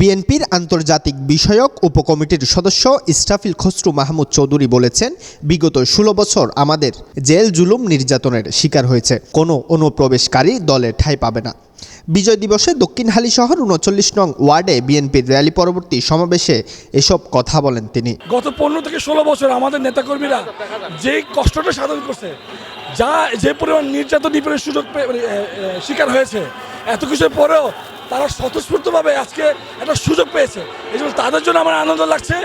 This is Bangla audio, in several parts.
বিএনপির আন্তর্জাতিক বিষয়ক উপকমিটির সদস্য ইস্টাফিল খসরু মাহমুদ চৌধুরী বলেছেন বিগত ষোলো বছর আমাদের জেল জুলুম নির্যাতনের শিকার হয়েছে। কোনো অনুপ্রবেশকারী দলে ঠাঁই পাবে না। বিজয় দিবসে দক্ষিণ হালি শহর উনচল্লিশ নং ওয়ার্ডে বিএনপির র্যালি পরবর্তী সমাবেশে এসব কথা বলেন তিনি। গত পনেরো থেকে ষোলো বছর আমাদের নেতাকর্মীরা যে কষ্টটা সাধন করছে যা যে পরিমাণ নির্যাতন সুযোগ মানে, শিকার হয়েছে এত কিছুর পরেও তারা স্বতঃস্ফূর্তভাবে আজকে একটা সুযোগ পেয়েছে। এই জন্য তাদের জন্য আমার আনন্দ লাগছে,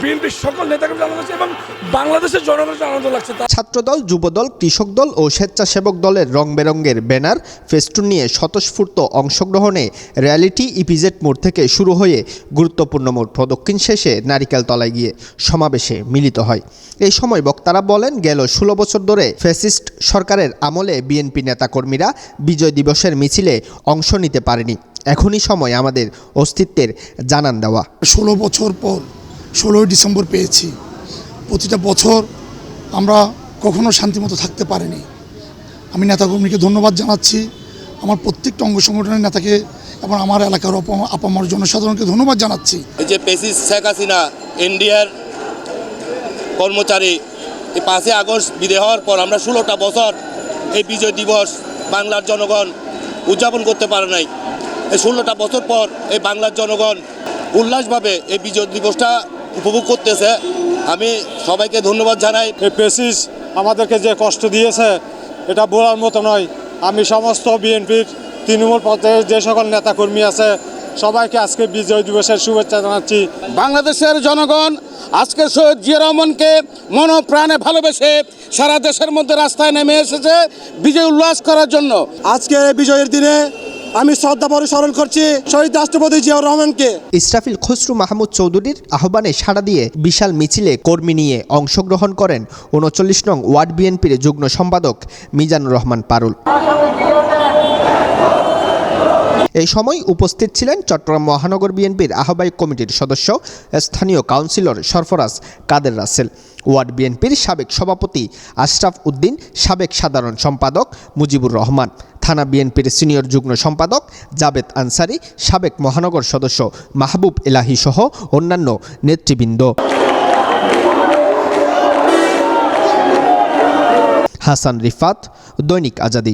বিএনপির সকল নেতাকর্মীর আনন্দ লাগছে এবং বাংলাদেশের জনগণের আনন্দ লাগছে। ছাত্রদল, যুবদল, কৃষক দল ও স্বেচ্ছাসেবক দলের রং বেরঙ্গের ব্যানার ফেস্টুন নিয়ে স্বতঃস্ফূর্ত অংশগ্রহণে র্যালিটি ইপিজেড মোড় থেকে শুরু হয়ে গুরুত্বপূর্ণ মোড় প্রদক্ষিণ শেষে নারিকেল তলায় গিয়ে সমাবেশে মিলিত হয়। এই সময় বক্তারা বলেন, গেল ষোলো বছর ধরে ফ্যাসিস্ট সরকারের আমলে বিএনপি নেতাকর্মীরা বিজয় দিবসের মিছিলে অংশ নিতে পারেনি। এখনই সময় আমাদের অস্তিত্বের জানান দেওয়া। ষোলো বছর পর ষোলোই ডিসেম্বর পেয়েছি। প্রতিটা বছর আমরা কখনো শান্তিমতো থাকতে পারিনি। আমি নেতাকর্মীকে ধন্যবাদ জানাচ্ছি। আমার প্রত্যেকটা অঙ্গ সংগঠনের নেতাকে এবং আমার এলাকার অপ- আপামর জনসাধারণকে ধন্যবাদ জানাচ্ছি। এই যে পেসিস শেখ হাসিনা ইন্ডিয়ার কর্মচারী এই পাঁচই আগস্ট বিদায় হওয়ার পর আমরা ষোলোটা বছর এই বিজয় দিবস বাংলার জনগণ উদযাপন করতে পারে নাই। ষোলোটা বছর পর এই বাংলার জনগণ উল্লাসভাবে এই বিজয় দিবসটা উপভোগ করতেছে। আমি সবাইকে ধন্যবাদ জানাই। এই পেসিস আমাদেরকে যে কষ্ট দিয়েছে এটা বলার মতো নয়। আমি সমস্ত বিএনপির তৃণমূল পর্যায়ের যে সকল নেতাকর্মী আছে সবাইকে আজকে বিজয় দিবসের শুভেচ্ছা জানাচ্ছি। বাংলাদেশের জনগণ আজকে সৈয়দ জিয়া রহমানকে মনপ্রাণে ভালোবেসে সারা দেশের মধ্যে রাস্তায় নেমে এসেছে বিজয় উল্লাস করার জন্য। আজকে বিজয়ের দিনে আমি শ্রদ্ধা স্মরণ করছি শহীদ রাষ্ট্রপতি জিয়াউর রহমানকে। ইসরাফিল খসরু মাহমুদ চৌধুরীর আহ্বানে সাড়া দিয়ে বিশাল মিছিলে কর্মী নিয়ে অংশগ্রহণ করেন উনচল্লিশ নং ওয়ার্ড বিএনপির যুগ্ম সম্পাদক মিজানুর রহমান পারুল। এই সময় উপস্থিত ছিলেন চট্টগ্রাম মহানগর বিএনপির আহ্বায়ক কমিটির সদস্য স্থানীয় কাউন্সিলর সরফরাজ কাদের রাসেল, ওয়ার্ড বিএনপির সাবেক সভাপতি আশরাফ উদ্দিন, সাবেক সাধারণ সম্পাদক মুজিবুর রহমান। থানা বিএনপির সিনিয়র যুগ্ম সম্পাদক জাবেদ আনসারি, সাবেক মহানগর সদস্য মাহবুব এলাহি সহ অন্যান্য নেতৃবৃন্দ। হাসান রিফাত, দৈনিক আজাদি।